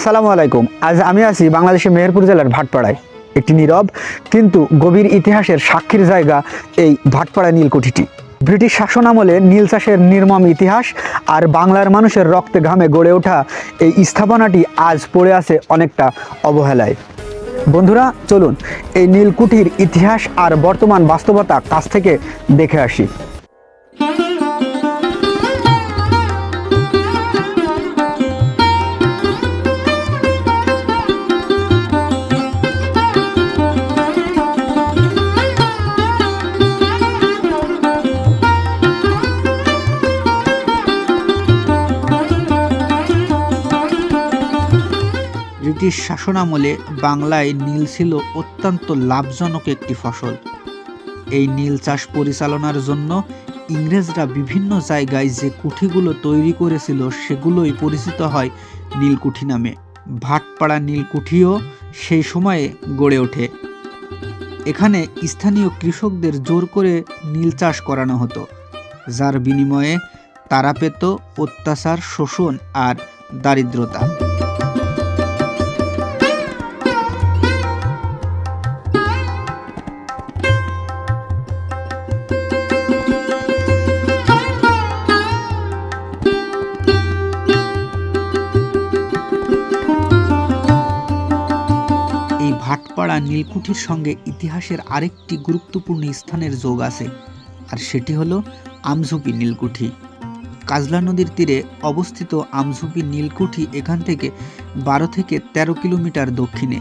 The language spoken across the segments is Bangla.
আসসালামু আলাইকুম। আজ আমি আছি বাংলাদেশের মেহেরপুর জেলার ভাটপাড়ায়। একটি নীরব কিন্তু গভীর ইতিহাসের সাক্ষীর জায়গা এই ভাটপাড়া নীলকুঠিটি। ব্রিটিশ শাসন আমলে নীল চাষের নির্মম ইতিহাস আর বাংলার মানুষের রক্তে ঘামে গড়ে ওঠা এই স্থাপনাটি আজ পড়ে আছে অনেকটা অবহেলায়। বন্ধুরা, চলুন এই নীলকুঠির ইতিহাস আর বর্তমান বাস্তবতা কাছ থেকে দেখে আসি। ব্রিটিশ শাসনামলে বাংলায় নীল ছিল অত্যন্ত লাভজনক একটি ফসল। এই নীল চাষ পরিচালনার জন্য ইংরেজরা বিভিন্ন জায়গায় যে কুঠিগুলো তৈরি করেছিল সেগুলোই পরিচিত হয় নীলকুঠি নামে। ভাটপাড়া নীলকুঠিও সেই সময়ে গড়ে ওঠে। এখানে স্থানীয় কৃষকদের জোর করে নীল চাষ করানো হতো, যার বিনিময়ে তারা পেত অত্যাচার, শোষণ আর দারিদ্রতা। ভাটপাড়া নীলকুঠির সঙ্গে ইতিহাসের আরেকটি গুরুত্বপূর্ণ স্থানের যোগ আছে, আর সেটি হলো আমঝুপি নীলকুঠি। কাজলা নদীর তীরে অবস্থিত আমঝুপি নীলকুঠি এখান থেকে বারো থেকে ১৩ কিলোমিটার দক্ষিণে।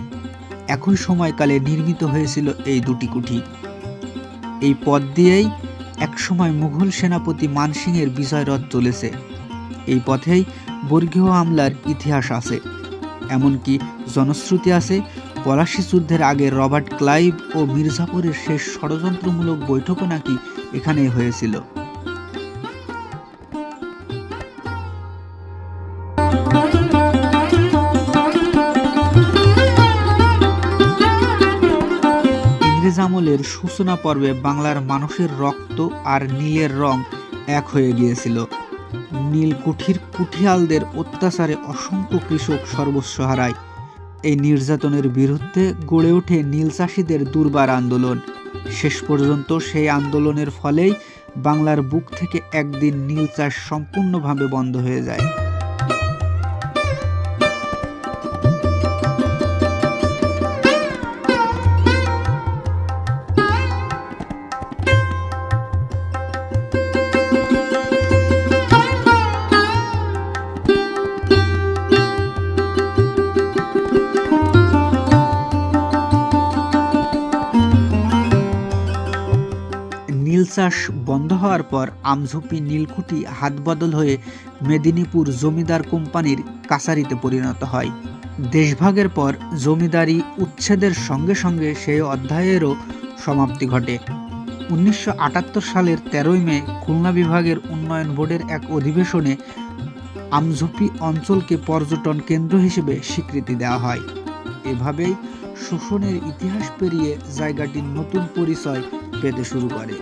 একই সময়কালে নির্মিত হয়েছিল এই দুটি কুঠি। এই পথ দিয়েই একসময় মুঘল সেনাপতি মানসিংয়ের বিজয়রথ চলেছে। এই পথেই বর্গীয় হামলার ইতিহাস আছে, এমনকি জনশ্রুতি আছে পলাশি যুদ্ধের আগে রবার্ট ক্লাইভ ও মির্জাপুরের শেষ ষড়যন্ত্রমূলক বৈঠকও নাকি এখানে হয়েছিল। ইংরেজ আমলের সূচনা পর্বে বাংলার মানুষের রক্ত আর নীলের রং এক হয়ে গিয়েছিল। নীলকুঠির কুঠিয়ালদের অত্যাচারে অসংখ্য কৃষক সর্বস্ব হারায়। এই নির্যাতনের বিরুদ্ধে গড়ে ওঠে নীল চাষিদের দুর্বার আন্দোলন। শেষ পর্যন্ত সেই আন্দোলনের ফলেই বাংলার বুক থেকে একদিন নীল চাষ সম্পূর্ণভাবে বন্ধ হয়ে যায়। চাষ বন্ধ হওয়ার পর আমঝুপি, নীলকুঠি, হাতবদল হয়ে মেদিনীপুর জমিদার কোম্পানির কাছারিতে পরিণত হয়। দেশভাগের পর জমিদারি উচ্ছেদের সঙ্গে সঙ্গে সেই অধ্যায়েরও সমাপ্তি ঘটে। উনিশশো আটাত্তর সালের তেরোই মে খুলনা বিভাগের উন্নয়ন বোর্ডের এক অধিবেশনে আমঝুপি অঞ্চলকে পর্যটন কেন্দ্র হিসেবে স্বীকৃতি দেওয়া হয়। এভাবেই শোষণের ইতিহাস পেরিয়ে জায়গাটির নতুন পরিচয় পেতে শুরু করে।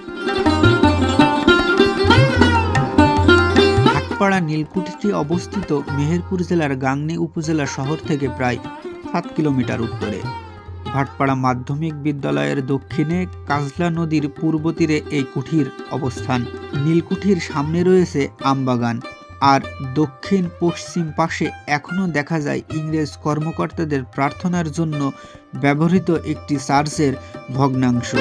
হাটপাড়া নীলকুঠিটি অবস্থিত মেহেরপুর জেলার গাংনী উপজেলা শহর থেকে প্রায় সাত কিলোমিটার উত্তরে। ভাটপাড়া মাধ্যমিক বিদ্যালয়ের দক্ষিণে কাজলা নদীর পূর্ব তীরে এই কুঠির অবস্থান। নীলকুঠির সামনে রয়েছে আমবাগান। আর দক্ষিণ পশ্চিম পাশে এখনও দেখা যায় ইংরেজ কর্মকর্তাদের প্রার্থনার জন্য ব্যবহৃত একটি চার্চের ভগ্নাংশ।